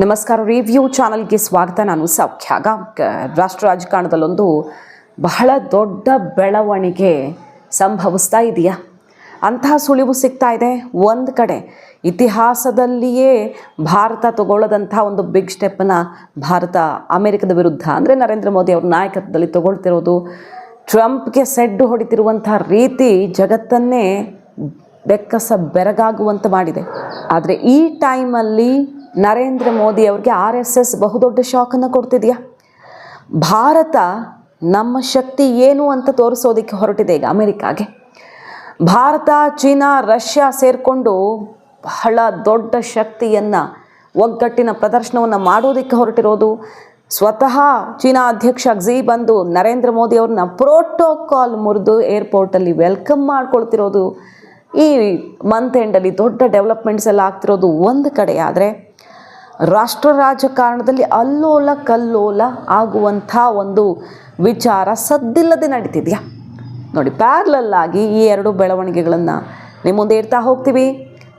ನಮಸ್ಕಾರ ರಿವ್ಯೂ ಚಾನಲ್ಗೆ ಸ್ವಾಗತ. ನಾನು ಸೌಖ್ಯ ಗಾಂವ್ಕರ್ ರಾಷ್ಟ್ರ ರಾಜಕಾರಣದಲ್ಲೊಂದು ಬಹಳ ದೊಡ್ಡ ಬೆಳವಣಿಗೆ ಸಂಭವಿಸ್ತಾ ಇದೆಯಾ? ಅಂತಹ ಸುಳಿವು ಸಿಗ್ತಾ ಇದೆ. ಒಂದು ಕಡೆ ಇತಿಹಾಸದಲ್ಲಿಯೇ ಭಾರತ ತಗೊಳ್ಳೋದಂಥ ಒಂದು ಬಿಗ್ ಸ್ಟೆಪ್ಪನ್ನು ಭಾರತ ಅಮೆರಿಕದ ವಿರುದ್ಧ ಅಂದರೆ ನರೇಂದ್ರ ಮೋದಿ ಅವ್ರ ನಾಯಕತ್ವದಲ್ಲಿ ತಗೊಳ್ತಿರೋದು, ಟ್ರಂಪ್ಗೆ ಸೆಡ್ಡು ಹೊಡಿತಿರುವಂಥ ರೀತಿ ಜಗತ್ತನ್ನೇ ಬೆಕ್ಕಸ ಬೆರಗಾಗುವಂತೆ ಮಾಡಿದೆ. ಆದರೆ ಈ ಟೈಮಲ್ಲಿ ನರೇಂದ್ರ ಮೋದಿ ಅವ್ರಿಗೆ ಆರ್ ಎಸ್ ಎಸ್ ಬಹುದೊಡ್ಡ ಶಾಕನ್ನು ಕೊಡ್ತಿದೆಯಾ? ಭಾರತ ನಮ್ಮ ಶಕ್ತಿ ಏನು ಅಂತ ತೋರಿಸೋದಕ್ಕೆ ಹೊರಟಿದೆ ಈಗ ಅಮೆರಿಕಾಗೆ. ಭಾರತ, ಚೀನಾ, ರಷ್ಯಾ ಸೇರಿಕೊಂಡು ಬಹಳ ದೊಡ್ಡ ಶಕ್ತಿಯನ್ನು, ಒಗ್ಗಟ್ಟಿನ ಪ್ರದರ್ಶನವನ್ನು ಮಾಡೋದಕ್ಕೆ ಹೊರಟಿರೋದು ಸ್ವತಃ ಚೀನಾ ಅಧ್ಯಕ್ಷ ಝಿ ಬಂದು ನರೇಂದ್ರ ಮೋದಿ ಅವ್ರನ್ನ ಪ್ರೋಟೋಕಾಲ್ ಮುರಿದು ಏರ್ಪೋರ್ಟಲ್ಲಿ ವೆಲ್ಕಮ್ ಮಾಡ್ಕೊಳ್ತಿರೋದು ಈ ಮಂತ್ ಎಂಡಲ್ಲಿ ದೊಡ್ಡ ಡೆವಲಪ್ಮೆಂಟ್ಸ್ ಎಲ್ಲ ಆಗ್ತಿರೋದು ಒಂದು ಕಡೆ. ಆದರೆ ರಾಷ್ಟ್ರ ರಾಜಕಾರಣದಲ್ಲಿ ಅಲ್ಲೋಲ ಕಲ್ಲೋಲ ಆಗುವಂಥ ಒಂದು ವಿಚಾರ ಸದ್ದಿಲ್ಲದೆ ನಡೀತಿದೆಯಾ? ನೋಡಿ ಪ್ಯಾರ್ಲಲ್ಲಾಗಿ ಈ ಎರಡು ಬೆಳವಣಿಗೆಗಳನ್ನು ನಿಮ್ಮ ಮುಂದೆ ಇಡ್ತಾ ಹೋಗ್ತೀವಿ.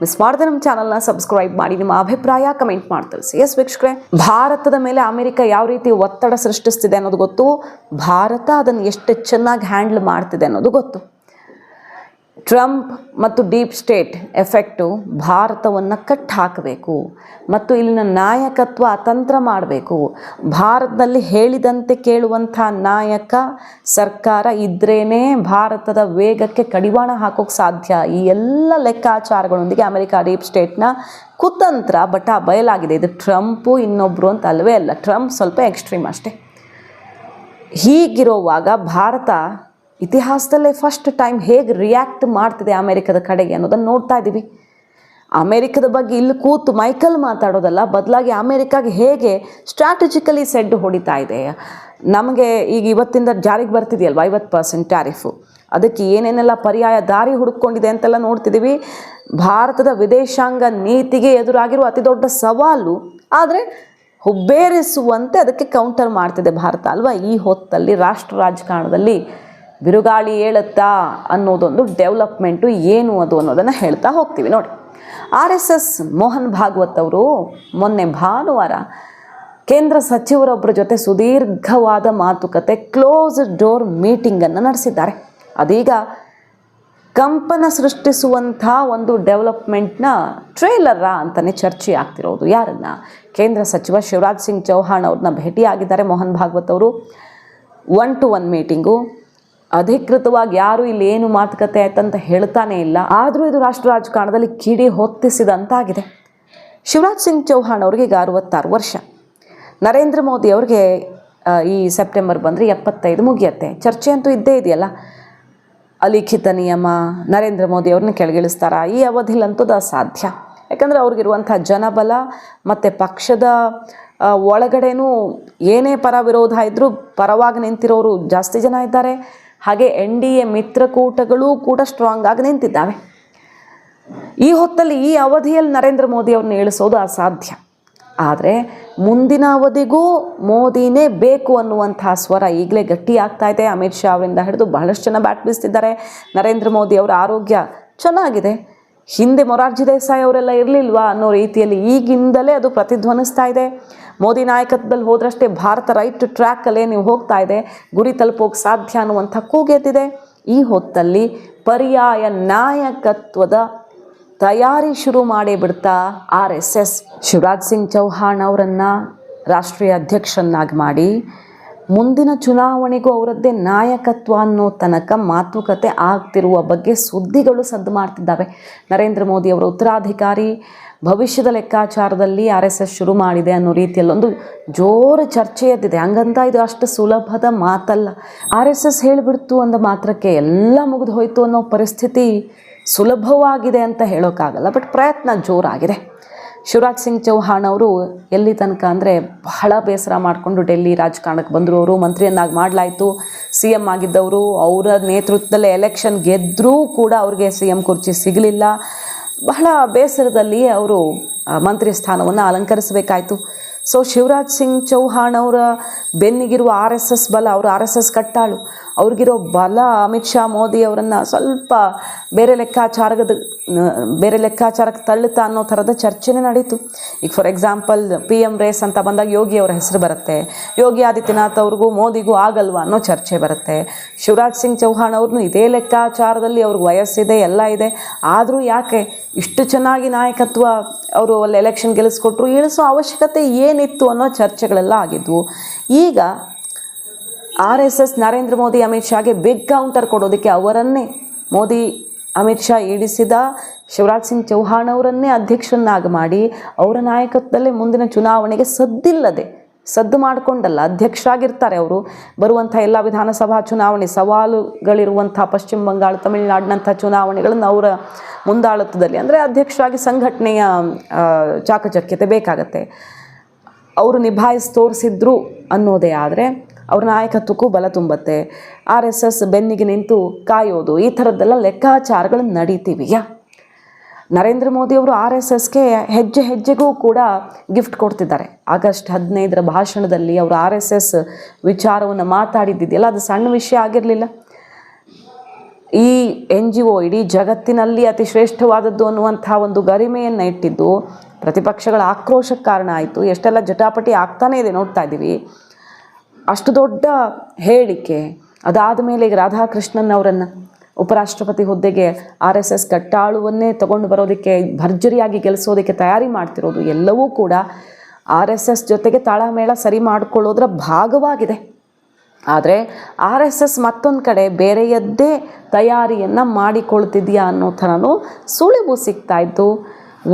ಮಿಸ್ ಮಾಡದೆ ನಮ್ಮ ಚಾನಲ್ನ ಸಬ್ಸ್ಕ್ರೈಬ್ ಮಾಡಿ, ನಿಮ್ಮ ಅಭಿಪ್ರಾಯ ಕಮೆಂಟ್ ಮಾಡಿ ತಿಳಿಸಿ. ಎಸ್ ವೀಕ್ಷಕರೇ, ಭಾರತದ ಮೇಲೆ ಅಮೆರಿಕ ಯಾವ ರೀತಿ ಒತ್ತಡ ಸೃಷ್ಟಿಸ್ತಿದೆ ಅನ್ನೋದು ಗೊತ್ತು. ಭಾರತ ಅದನ್ನು ಎಷ್ಟು ಚೆನ್ನಾಗಿ ಹ್ಯಾಂಡ್ಲ್ ಮಾಡ್ತಿದೆ ಅನ್ನೋದು ಗೊತ್ತು. ಟ್ರಂಪ್ ಮತ್ತು ಡೀಪ್ ಸ್ಟೇಟ್ ಎಫೆಕ್ಟು ಭಾರತವನ್ನು ಕಟ್ ಹಾಕಬೇಕು ಮತ್ತು ಇಲ್ಲಿನ ನಾಯಕತ್ವ ಅತಂತ್ರ ಮಾಡಬೇಕು. ಭಾರತದಲ್ಲಿ ಹೇಳಿದಂತೆ ಕೇಳುವಂಥ ನಾಯಕ ಸರ್ಕಾರ ಇದ್ರೇ ಭಾರತದ ವೇಗಕ್ಕೆ ಕಡಿವಾಣ ಹಾಕೋಕ್ಕೆ ಸಾಧ್ಯ. ಈ ಎಲ್ಲ ಲೆಕ್ಕಾಚಾರಗಳೊಂದಿಗೆ ಅಮೆರಿಕ ಡೀಪ್ ಸ್ಟೇಟ್ನ ಕುತಂತ್ರ ಬಟ ಬಯಲಾಗಿದೆ. ಇದು ಟ್ರಂಪು ಇನ್ನೊಬ್ಬರು ಅಂತ ಅಲ್ಲವೇ ಅಲ್ಲ. ಟ್ರಂಪ್ ಸ್ವಲ್ಪ ಎಕ್ಸ್ಟ್ರೀಮ್ ಅಷ್ಟೇ. ಹೀಗಿರುವಾಗ ಭಾರತ ಇತಿಹಾಸದಲ್ಲೇ ಫಸ್ಟ್ ಟೈಮ್ ಹೇಗೆ ರಿಯಾಕ್ಟ್ ಮಾಡ್ತಿದೆ ಅಮೆರಿಕದ ಕಡೆಗೆ ಅನ್ನೋದನ್ನು ನೋಡ್ತಾ ಇದ್ದೀವಿ ಅಮೆರಿಕದ ಬಗ್ಗೆ ಇಲ್ಲಿ ಕೂತು ಮೈಕಲ್ ಮಾತಾಡೋದಲ್ಲ, ಬದಲಾಗಿ ಅಮೆರಿಕಾಗೆ ಹೇಗೆ ಸ್ಟ್ರಾಟಜಿಕಲಿ ಸೆಡ್ ಹೊಡಿತಾ ಇದೆ. ನಮಗೆ ಈಗ ಇವತ್ತಿಂದ ಜಾರಿಗೆ ಬರ್ತಿದೆಯಲ್ವ ಐವತ್ತು ಪರ್ಸೆಂಟ್ ಟ್ಯಾರಿಫು ಅದಕ್ಕೆ ಏನೇನೆಲ್ಲ ಪರ್ಯಾಯ ದಾರಿ ಹುಡುಕೊಂಡಿದೆ ಅಂತೆಲ್ಲ ನೋಡ್ತಿದ್ದೀವಿ ಭಾರತದ ವಿದೇಶಾಂಗ ನೀತಿಗೆ ಎದುರಾಗಿರುವ ಅತಿ ದೊಡ್ಡ ಸವಾಲು ಆದರೆ ಹುಬ್ಬೇರಿಸುವಂತೆ ಅದಕ್ಕೆ ಕೌಂಟರ್ ಮಾಡ್ತಿದೆ ಭಾರತ ಅಲ್ವಾ? ಈ ಹೊತ್ತಲ್ಲಿ ರಾಷ್ಟ್ರ ರಾಜಕಾರಣದಲ್ಲಿ ಬಿರುಗಾಳಿ ಏಳುತ್ತಾ ಅನ್ನೋದೊಂದು ಡೆವಲಪ್ಮೆಂಟು ಏನು ಅದು ಅನ್ನೋದನ್ನು ಹೇಳ್ತಾ ಹೋಗ್ತೀವಿ ನೋಡಿ. R S S Mohan Bhagwat ಅವರು ಮೊನ್ನೆ ಭಾನುವಾರ ಕೇಂದ್ರ ಸಚಿವರೊಬ್ಬರ ಜೊತೆ ಸುದೀರ್ಘವಾದ ಮಾತುಕತೆ ಕ್ಲೋಸ್ ಡೋರ್ ಮೀಟಿಂಗನ್ನು ನಡೆಸಿದ್ದಾರೆ. ಅದೀಗ ಕಂಪನ ಸೃಷ್ಟಿಸುವಂಥ ಒಂದು ಡೆವಲಪ್ಮೆಂಟ್ನ ಟ್ರೇಲರ ಅಂತಲೇ ಚರ್ಚೆ ಆಗ್ತಿರೋದು. ಯಾರನ್ನು? ಕೇಂದ್ರ ಸಚಿವ ಶಿವರಾಜ್ ಸಿಂಗ್ ಚೌಹಾಣ್ ಅವ್ರನ್ನ ಭೇಟಿಯಾಗಿದ್ದಾರೆ ಮೋಹನ್ ಭಾಗವತ್ ಅವರು. ಒನ್ ಟು ಒನ್ ಮೀಟಿಂಗು ಅಧಿಕೃತವಾಗಿ ಯಾರು ಇಲ್ಲಿ ಏನು ಮಾತುಕತೆ ಆಯ್ತಂತ ಹೇಳ್ತಾನೆ ಇಲ್ಲ. ಆದರೂ ಇದು ರಾಷ್ಟ್ರ ರಾಜಕಾರಣದಲ್ಲಿ ಕಿಡಿ ಹೊತ್ತಿಸಿದಂತಾಗಿದೆ. ಶಿವರಾಜ್ ಸಿಂಗ್ ಚೌಹಾಣ್ ಅವ್ರಿಗೆ ಈಗ ಅರವತ್ತಾರು ವರ್ಷ. ನರೇಂದ್ರ ಮೋದಿ ಅವ್ರಿಗೆ ಈ ಸೆಪ್ಟೆಂಬರ್ ಬಂದರೆ ಎಪ್ಪತ್ತೈದು ಮುಗಿಯತ್ತೆ. ಚರ್ಚೆ ಅಂತೂ ಇದ್ದೇ ಇದೆಯಲ್ಲ. ಅಲಿಖಿತ ನಿಯಮ, ನರೇಂದ್ರ ಮೋದಿ ಅವ್ರನ್ನ ಕೆಳಗಿಳಿಸ್ತಾರ? ಈ ಅವಧಿಲಂತೂ ಅಸಾಧ್ಯ. ಯಾಕಂದರೆ ಅವ್ರಿಗಿರುವಂಥ ಜನಬಲ ಮತ್ತು ಪಕ್ಷದ ಒಳಗಡೆನೂ ಏನೇ ಪರ ವಿರೋಧ ಇದ್ದರೂ ಪರವಾಗಿ ನಿಂತಿರೋರು ಜಾಸ್ತಿ ಜನ ಇದ್ದಾರೆ. ಹಾಗೆ ಎನ್ ಡಿ ಎ ಮಿತ್ರಕೂಟಗಳು ಕೂಡ ಸ್ಟ್ರಾಂಗ್ ಆಗಿ ನಿಂತಿದ್ದಾವೆ. ಈ ಹೊತ್ತಲ್ಲಿ ಈ ಅವಧಿಯಲ್ಲಿ ನರೇಂದ್ರ ಮೋದಿ ಅವ್ರನ್ನ ಇಳಿಸೋದು ಅಸಾಧ್ಯ. ಆದರೆ ಮುಂದಿನ ಅವಧಿಗೂ ಮೋದಿನೇ ಬೇಕು ಅನ್ನುವಂಥ ಸ್ವರ ಈಗಲೇ ಗಟ್ಟಿ ಆಗ್ತಾ ಇದೆ. ಅಮಿತ್ ಶಾ ಅವರಿಂದ ಹಿಡಿದು ಬಹಳಷ್ಟು ಜನ ಬ್ಯಾಟ್ ಬೀಸ್ತಿದ್ದಾರೆ. ನರೇಂದ್ರ ಮೋದಿ ಅವರ ಆರೋಗ್ಯ ಚೆನ್ನಾಗಿದೆ. ಹಿಂದೆ ಮೊರಾರ್ಜಿ ದೇಸಾಯಿ ಅವರೆಲ್ಲ ಇರಲಿಲ್ವಾ ಅನ್ನೋ ರೀತಿಯಲ್ಲಿ ಈಗಿಂದಲೇ ಅದು ಪ್ರತಿಧ್ವನಿಸ್ತಾ ಇದೆ. ಮೋದಿ ನಾಯಕತ್ವದಲ್ಲಿ ಹೋದ್ರಷ್ಟೇ ಭಾರತ ರೈಟ್ ಟ್ರ್ಯಾಕಲ್ಲೇ ನೀವು ಹೋಗ್ತಾ ಇದೆ, ಗುರಿ ತಲುಪೋಕೆ ಸಾಧ್ಯ ಅನ್ನುವಂಥ ಕೂಗೆದ್ದಿದೆ. ಈ ಹೊತ್ತಲ್ಲಿ ಪರ್ಯಾಯ ನಾಯಕತ್ವದ ತಯಾರಿ ಶುರು ಮಾಡೇ ಬಿಡ್ತಾ R S S. Shivraj Singh Chouhan ಅವರನ್ನು ರಾಷ್ಟ್ರೀಯ ಅಧ್ಯಕ್ಷರನ್ನಾಗಿ ಮಾಡಿ ಮುಂದಿನ ಚುನಾವಣೆಗೂ ಅವರದ್ದೇ ನಾಯಕತ್ವ ಅನ್ನೋ ತನಕ ಮಾತುಕತೆ ಆಗ್ತಿರುವ ಬಗ್ಗೆ ಸುದ್ದಿಗಳು ಸದ್ದು ಮಾಡ್ತಿದ್ದಾವೆ. ನರೇಂದ್ರ ಮೋದಿ ಅವರ ಉತ್ತರಾಧಿಕಾರಿ ಭವಿಷ್ಯದ ಲೆಕ್ಕಾಚಾರದಲ್ಲಿ ಆರ್ ಎಸ್ ಎಸ್ ಶುರು ಮಾಡಿದೆ ಅನ್ನೋ ರೀತಿಯಲ್ಲೊಂದು ಜೋರು ಚರ್ಚೆ ಎದ್ದಿದೆ ಹಂಗಂತ ಇದು ಅಷ್ಟು ಸುಲಭದ ಮಾತಲ್ಲ. ಆರ್ ಎಸ್ ಎಸ್ ಹೇಳಿಬಿಡ್ತು ಅಂದ ಮಾತ್ರಕ್ಕೆ ಎಲ್ಲ ಮುಗಿದು ಹೋಯ್ತು ಅನ್ನೋ ಪರಿಸ್ಥಿತಿ ಸುಲಭವಾಗಿದೆ ಅಂತ ಹೇಳೋಕ್ಕಾಗಲ್ಲ, ಬಟ್ ಪ್ರಯತ್ನ ಜೋರಾಗಿದೆ. ಶಿವರಾಜ್ ಸಿಂಗ್ ಚೌಹಾಣ್ ಅವರು ಎಲ್ಲಿ ತನಕ ಅಂದರೆ ಬಹಳ ಬೇಸರ ಮಾಡಿಕೊಂಡು ಡೆಲ್ಲಿ ರಾಜಕಾರಣಕ್ಕೆ ಬಂದರು ಅವರು, ಮಂತ್ರಿಯನ್ನಾಗಿ ಮಾಡಲಾಯಿತು. ಸಿ ಎಂ ಆಗಿದ್ದವರು, ಅವರ ನೇತೃತ್ವದಲ್ಲೇ ಎಲೆಕ್ಷನ್ ಗೆದ್ದರೂ ಕೂಡ ಅವ್ರಿಗೆ ಸಿ ಎಂ ಕುರ್ಚಿ ಸಿಗಲಿಲ್ಲ. ಬಹಳ ಬೇಸರದಲ್ಲಿ ಅವರು ಮಂತ್ರಿ ಸ್ಥಾನವನ್ನು ಅಲಂಕರಿಸಬೇಕಾಯಿತು. ಸೊ ಶಿವರಾಜ್ ಸಿಂಗ್ ಚೌಹಾಣ್ ಅವರ ಬೆನ್ನಿಗಿರುವ ಆರ್ ಎಸ್ ಎಸ್ ಬಲ, ಅವರು ಆರ್ ಎಸ್ ಎಸ್ ಕಟ್ಟಾಳು. ಅವ್ರಿಗಿರೋ ಬಲ ಅಮಿತ್ ಶಾ ಮೋದಿ ಅವರನ್ನು ಸ್ವಲ್ಪ ಬೇರೆ ಲೆಕ್ಕಾಚಾರದ ಬೇರೆ ಲೆಕ್ಕಾಚಾರಕ್ಕೆ ತಳ್ಳುತ್ತಾ ಅನ್ನೋ ಥರದ ಚರ್ಚೆನೇ ನಡೀತು ಈಗ for example P M race ಅಂತ ಬಂದಾಗ ಯೋಗಿ ಅವರ ಹೆಸರು ಬರುತ್ತೆ. ಯೋಗಿ ಆದಿತ್ಯನಾಥ್ ಅವ್ರಿಗೂ ಮೋದಿಗೂ ಆಗಲ್ವಾ ಅನ್ನೋ ಚರ್ಚೆ ಬರುತ್ತೆ. ಶಿವರಾಜ್ ಸಿಂಗ್ ಚೌಹಾಣ್ ಅವ್ರನ್ನೂ ಇದೇ ಲೆಕ್ಕಾಚಾರದಲ್ಲಿ ಅವ್ರಿಗೆ ವಯಸ್ಸಿದೆ, ಎಲ್ಲ ಇದೆ. ಆದರೂ ಯಾಕೆ ಇಷ್ಟು ಚೆನ್ನಾಗಿ ನಾಯಕತ್ವ ಅವರು ಅಲ್ಲಿ ಎಲೆಕ್ಷನ್ ಗೆಲ್ಲಿಸ್ಕೊಟ್ರು ಇಳಿಸೋ ಅವಶ್ಯಕತೆ ಏನಿತ್ತು ಅನ್ನೋ ಚರ್ಚೆಗಳೆಲ್ಲ ಆಗಿದ್ವು. ಈಗ R S S Narendra Modi, Amit ಶಾಗೆ big counter ಕೊಡೋದಕ್ಕೆ ಅವರನ್ನೇ ಮೋದಿ ಅಮಿತ್ ಶಾ ಈಡಿಸಿದ ಶಿವರಾಜ್ ಸಿಂಗ್ ಚೌಹಾಣ್ ಅವರನ್ನೇ ಅಧ್ಯಕ್ಷರನ್ನಾಗಿ ಮಾಡಿ ಅವರ ನಾಯಕತ್ವದಲ್ಲೇ ಮುಂದಿನ ಚುನಾವಣೆಗೆ ಸದ್ದಿಲ್ಲದೆ, ಸದ್ದು ಮಾಡಿಕೊಂಡಲ್ಲ, ಅಧ್ಯಕ್ಷರಾಗಿರ್ತಾರೆ ಅವರು. ಬರುವಂಥ ಎಲ್ಲ ವಿಧಾನಸಭಾ ಚುನಾವಣೆ ಸವಾಲುಗಳಿರುವಂಥ ಪಶ್ಚಿಮ ಬಂಗಾಳ, ತಮಿಳುನಾಡಿನಂಥ ಚುನಾವಣೆಗಳನ್ನು ಅವರ ಮುಂದಾಳತ್ವದಲ್ಲಿ, ಅಂದರೆ ಅಧ್ಯಕ್ಷರಾಗಿ ಸಂಘಟನೆಯ ಚಾಕಚಕ್ಯತೆ ಬೇಕಾಗತ್ತೆ. ಅವರು ನಿಭಾಯಿಸಿ ತೋರಿಸಿದ್ರು ಅನ್ನೋದೇ ಆದರೆ ಅವ್ರ ನಾಯಕತ್ವಕ್ಕೂ ಬಲ ತುಂಬತ್ತೆ. ಆರ್ ಎಸ್ ಎಸ್ ಬೆನ್ನಿಗೆ ನಿಂತು ಕಾಯೋದು, ಈ ಥರದ್ದೆಲ್ಲ ಲೆಕ್ಕಾಚಾರಗಳು ಯಾ? ನರೇಂದ್ರ ಮೋದಿಯವರು ಆರ್ ಎಸ್ ಎಸ್ಗೆ ಹೆಜ್ಜೆ ಹೆಜ್ಜೆಗೂ ಕೂಡ ಗಿಫ್ಟ್ ಕೊಡ್ತಿದ್ದಾರೆ. ಆಗಸ್ಟ್ ಹದಿನೈದರ ಭಾಷಣದಲ್ಲಿ ಅವರು ಆರ್ ಎಸ್ ಎಸ್ ವಿಚಾರವನ್ನು ಮಾತಾಡಿದ್ದಿದೆಯಲ್ಲ, ಅದು ಸಣ್ಣ ವಿಷಯ ಆಗಿರಲಿಲ್ಲ. ಈ ಎನ್ ಜಿ ಒ ಇಡೀ ಜಗತ್ತಿನಲ್ಲಿ ಅತಿ ಶ್ರೇಷ್ಠವಾದದ್ದು ಅನ್ನುವಂಥ ಒಂದು ಗರಿಮೆಯನ್ನು ಇಟ್ಟಿದ್ದು, ಪ್ರತಿಪಕ್ಷಗಳ ಆಕ್ರೋಶಕ್ಕೆ ಕಾರಣ ಆಯಿತು. ಎಷ್ಟೆಲ್ಲ ಜಟಾಪಟಿ ಆಗ್ತಾನೇ ಇದೆ ನೋಡ್ತಾ ಇದ್ದೀವಿ. ಅಷ್ಟು ದೊಡ್ಡ ಹೇಳಿಕೆ. ಅದಾದ ಮೇಲೆ ಈಗ ರಾಧಾಕೃಷ್ಣನ್ ಅವರನ್ನು ಉಪರಾಷ್ಟ್ರಪತಿ ಹುದ್ದೆಗೆ ಆರ್ ಎಸ್ ಎಸ್ ಕಟ್ಟಾಳುವನ್ನೇ ತಗೊಂಡು ಬರೋದಕ್ಕೆ, ಭರ್ಜರಿಯಾಗಿ ಗೆಲ್ಲಿಸೋದಕ್ಕೆ ತಯಾರಿ ಮಾಡ್ತಿರೋದು ಎಲ್ಲವೂ ಕೂಡ ಆರ್ ಎಸ್ ಎಸ್ ಜೊತೆಗೆ ತಾಳಮೇಳ ಸರಿ ಮಾಡಿಕೊಳ್ಳೋದ್ರ ಭಾಗವಾಗಿದೆ. ಆದರೆ ಆರ್ ಎಸ್ ಎಸ್ ಮತ್ತೊಂದು ಕಡೆ ಬೇರೆಯದ್ದೇ ತಯಾರಿಯನ್ನು ಮಾಡಿಕೊಳ್ತಿದೆಯಾ ಅನ್ನೋ ಥರನೂ ಸುಳಿವು ಸಿಗ್ತಾ ಇತ್ತು.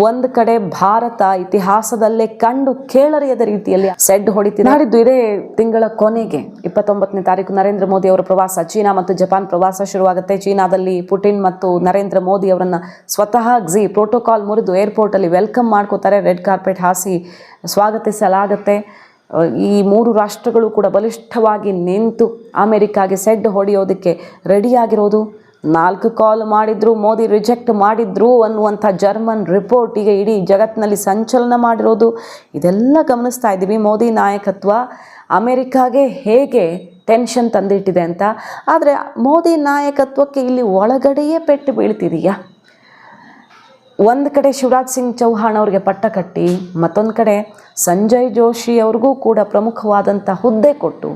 ಒಂದು ಕಡೆ ಭಾರತ ಇತಿಹಾಸದಲ್ಲೇ ಕಂಡು ಕೇಳರಿಯದ ರೀತಿಯಲ್ಲಿ ಸೆಡ್ ಹೊಡಿತಿದೆ. ನಾಡಿದ್ದು ಇದೇ ತಿಂಗಳ ಕೊನೆಗೆ ಇಪ್ಪತ್ತೊಂಬತ್ತನೇ ತಾರೀಕು ನರೇಂದ್ರ ಮೋದಿ ಅವರ ಪ್ರವಾಸ. ಚೀನಾ ಮತ್ತು ಜಪಾನ್ ಪ್ರವಾಸ ಶುರುವಾಗುತ್ತೆ. ಚೀನಾದಲ್ಲಿ ಪುಟಿನ್ ಮತ್ತು ನರೇಂದ್ರ ಮೋದಿ ಅವರನ್ನು ಸ್ವತಃ ಗ್ಝಿ ಪ್ರೋಟೋಕಾಲ್ ಮುರಿದು ಏರ್ಪೋರ್ಟಲ್ಲಿ ವೆಲ್ಕಮ್ ಮಾಡ್ಕೋತಾರೆ. ರೆಡ್ ಕಾರ್ಪೆಟ್ ಹಾಸಿ ಸ್ವಾಗತಿಸಲಾಗುತ್ತೆ. ಈ ಮೂರು ರಾಷ್ಟ್ರಗಳು ಕೂಡ ಬಲಿಷ್ಠವಾಗಿ ನಿಂತು ಅಮೆರಿಕಾಗೆ ಸೆಡ್ ಹೊಡೆಯೋದಕ್ಕೆ ರೆಡಿಯಾಗಿರೋದು. ನಾಲ್ಕು ಕಾಲ್ ಮಾಡಿದ್ರು, ಮೋದಿ ರಿಜೆಕ್ಟ್ ಮಾಡಿದ್ರು ಅನ್ನುವಂಥ ಜರ್ಮನ್ ರಿಪೋರ್ಟ್ ಈಗ ಇಡೀ ಜಗತ್ತಿನಲ್ಲಿ ಸಂಚಲನ ಮಾಡಿರೋದು. ಇದೆಲ್ಲ ಗಮನಿಸ್ತಾ ಇದ್ದೀವಿ. ಮೋದಿ ನಾಯಕತ್ವ ಅಮೆರಿಕಾಗೆ ಹೇಗೆ ಟೆನ್ಷನ್ ತಂದಿಟ್ಟಿದೆ ಅಂತ. ಆದರೆ ಮೋದಿ ನಾಯಕತ್ವಕ್ಕೆ ಇಲ್ಲಿ ಒಳಗಡೆಯೇ ಪೆಟ್ಟು ಬೀಳ್ತಿದೆಯಾ? ಒಂದು ಕಡೆ ಶಿವರಾಜ್ ಸಿಂಗ್ ಚೌಹಾಣ್ ಅವ್ರಿಗೆ ಪಟ್ಟ ಕಟ್ಟಿ, ಮತ್ತೊಂದು ಕಡೆ ಸಂಜಯ್ ಜೋಶಿ ಅವ್ರಿಗೂ ಕೂಡ ಪ್ರಮುಖವಾದಂಥ ಹುದ್ದೆ ಕೊಟ್ಟು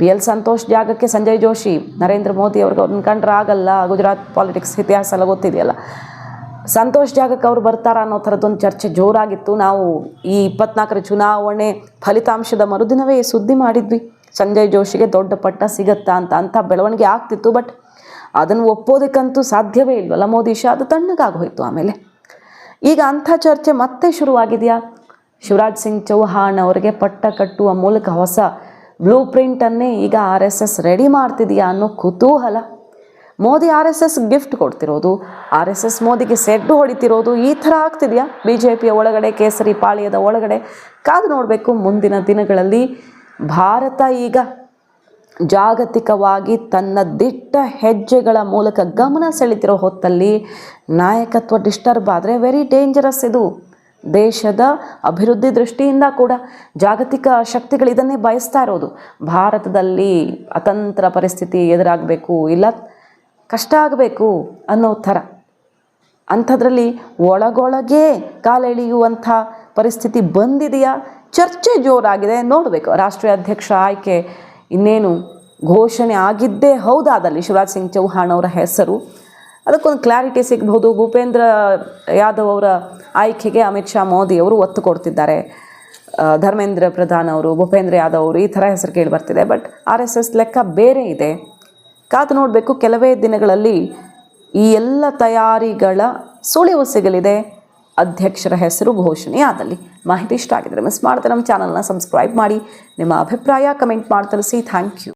ಬಿ ಎಲ್ ಸಂತೋಷ್ ಜಾಗಕ್ಕೆ ಸಂಜಯ್ ಜೋಶಿ, ನರೇಂದ್ರ ಮೋದಿ ಅವ್ರಿಗೆ ಅವ್ರನ್ನ ಕಂಡ್ರೆ ಆಗಲ್ಲ, ಗುಜರಾತ್ ಪಾಲಿಟಿಕ್ಸ್ ಇತಿಹಾಸ ಎಲ್ಲ ಗೊತ್ತಿದೆಯಲ್ಲ. ಸಂತೋಷ್ ಜಾಗಕ್ಕೆ ಅವ್ರು ಬರ್ತಾರ ಅನ್ನೋ ಥರದ್ದೊಂದು ಚರ್ಚೆ ಜೋರಾಗಿತ್ತು. ನಾವು ಈ ಇಪ್ಪತ್ನಾಲ್ಕರ ಚುನಾವಣೆ ಫಲಿತಾಂಶದ ಮರುದಿನವೇ ಸುದ್ದಿ ಮಾಡಿದ್ವಿ. ಸಂಜಯ್ ಜೋಶಿಗೆ ದೊಡ್ಡ ಪಟ್ಟ ಸಿಗತ್ತಾ ಅಂತ, ಅಂಥ ಬೆಳವಣಿಗೆ ಆಗ್ತಿತ್ತು. ಬಟ್ ಅದನ್ನು ಒಪ್ಪೋದಕ್ಕಂತೂ ಸಾಧ್ಯವೇ ಇಲ್ವಲ್ಲ ಮೋದಿ ಶಾ? ಅದು ತಣ್ಣಗಾಗೋಯ್ತು ಆಮೇಲೆ. ಈಗ ಅಂಥ ಚರ್ಚೆ ಮತ್ತೆ ಶುರುವಾಗಿದೆಯಾ? ಶಿವರಾಜ್ ಸಿಂಗ್ ಚೌಹಾಣ್ ಅವರಿಗೆ ಪಟ್ಟ ಕಟ್ಟುವ ಮೂಲಕ ಹೊಸ ಬ್ಲೂ ಪ್ರಿಂಟನ್ನೇ ಈಗ ಆರ್ ಎಸ್ ಎಸ್ ರೆಡಿ ಮಾಡ್ತಿದೆಯಾ ಅನ್ನೋ ಕುತೂಹಲ. Modi R S S gift ಕೊಡ್ತಿರೋದು, R S S ಮೋದಿಗೆ ಸೆಡ್ಡು ಹೊಡಿತಿರೋದು ಈ ಥರ ಆಗ್ತಿದೆಯಾ? ಬಿ ಜೆ ಪಿಯ ಒಳಗಡೆ, ಕೇಸರಿ ಪಾಳ್ಯದ ಒಳಗಡೆ? ಕಾದು ನೋಡಬೇಕು ಮುಂದಿನ ದಿನಗಳಲ್ಲಿ. ಭಾರತ ಈಗ ಜಾಗತಿಕವಾಗಿ ತನ್ನ ದಿಟ್ಟ ಹೆಜ್ಜೆಗಳ ಮೂಲಕ ಗಮನ ಸೆಳೆತಿರೋ ಹೊತ್ತಲ್ಲಿ ನಾಯಕತ್ವ ಡಿಸ್ಟರ್ಬ್ ಆದರೆ ವೆರಿ ಡೇಂಜರಸ್ ಇದು. ದೇಶದ ಅಭಿವೃದ್ಧಿ ದೃಷ್ಟಿಯಿಂದ ಕೂಡ ಜಾಗತಿಕ ಶಕ್ತಿಗಳು ಇದನ್ನೇ ಬಯಸ್ತಾ ಇರೋದು. ಭಾರತದಲ್ಲಿ ಅತಂತ್ರ ಪರಿಸ್ಥಿತಿ ಎದುರಾಗಬೇಕು, ಇಲ್ಲ ಕಷ್ಟ ಆಗಬೇಕು ಅನ್ನೋ ಥರ. ಅಂಥದ್ರಲ್ಲಿ ಒಳಗೊಳಗೆ ಕಾಲೆಳೆಯುವಂಥ ಪರಿಸ್ಥಿತಿ ಬಂದಿದೆಯಾ? ಚರ್ಚೆ ಜೋರಾಗಿದೆ. ನೋಡಬೇಕು. ರಾಷ್ಟ್ರೀಯ ಅಧ್ಯಕ್ಷ ಆಯ್ಕೆ ಇನ್ನೇನು ಘೋಷಣೆ ಆಗಿದ್ದೇ ಹೌದಾದಲ್ಲಿ ಶಿವರಾಜ್ ಸಿಂಗ್ ಚೌಹಾಣ್ ಅವರ ಹೆಸರು. ಅದಕ್ಕೊಂದು ಕ್ಲಾರಿಟಿ ಸಿಗಬಹುದು. ಭೂಪೇಂದ್ರ ಯಾದವ್ ಅವರ ಆಯ್ಕೆಗೆ ಅಮಿತ್ ಶಾ, ಮೋದಿ ಅವರು ಒತ್ತು ಕೊಡ್ತಿದ್ದಾರೆ. ಧರ್ಮೇಂದ್ರ ಪ್ರಧಾನ್ ಅವರು, ಭೂಪೇಂದ್ರ ಯಾದವ್ ಅವರು ಈ ಥರ ಹೆಸರು ಕೇಳಿ ಬರ್ತಿದೆ. ಬಟ್ ಆರ್ ಎಸ್ ಎಸ್ ಲೆಕ್ಕ ಬೇರೆ ಇದೆ. ಕಾದು ನೋಡಬೇಕು, ಕೆಲವೇ ದಿನಗಳಲ್ಲಿ ಈ ಎಲ್ಲ ತಯಾರಿಗಳ ಸುಳಿವು ಸಿಗಲಿದೆ. ಅಧ್ಯಕ್ಷರ ಹೆಸರು ಘೋಷಣೆ ಆದಲ್ಲಿ ಮಾಹಿತಿ ಇಷ್ಟ ಆಗಿದ್ರೆ ಮಿಸ್ ಮಾಡದೆ ನಮ್ಮ ಚಾನಲ್ನ ಸಬ್ಸ್ಕ್ರೈಬ್ ಮಾಡಿ. ನಿಮ್ಮ ಅಭಿಪ್ರಾಯ ಕಮೆಂಟ್ ಮಾಡಿ ತಿಳಿಸಿ ಥ್ಯಾಂಕ್ ಯು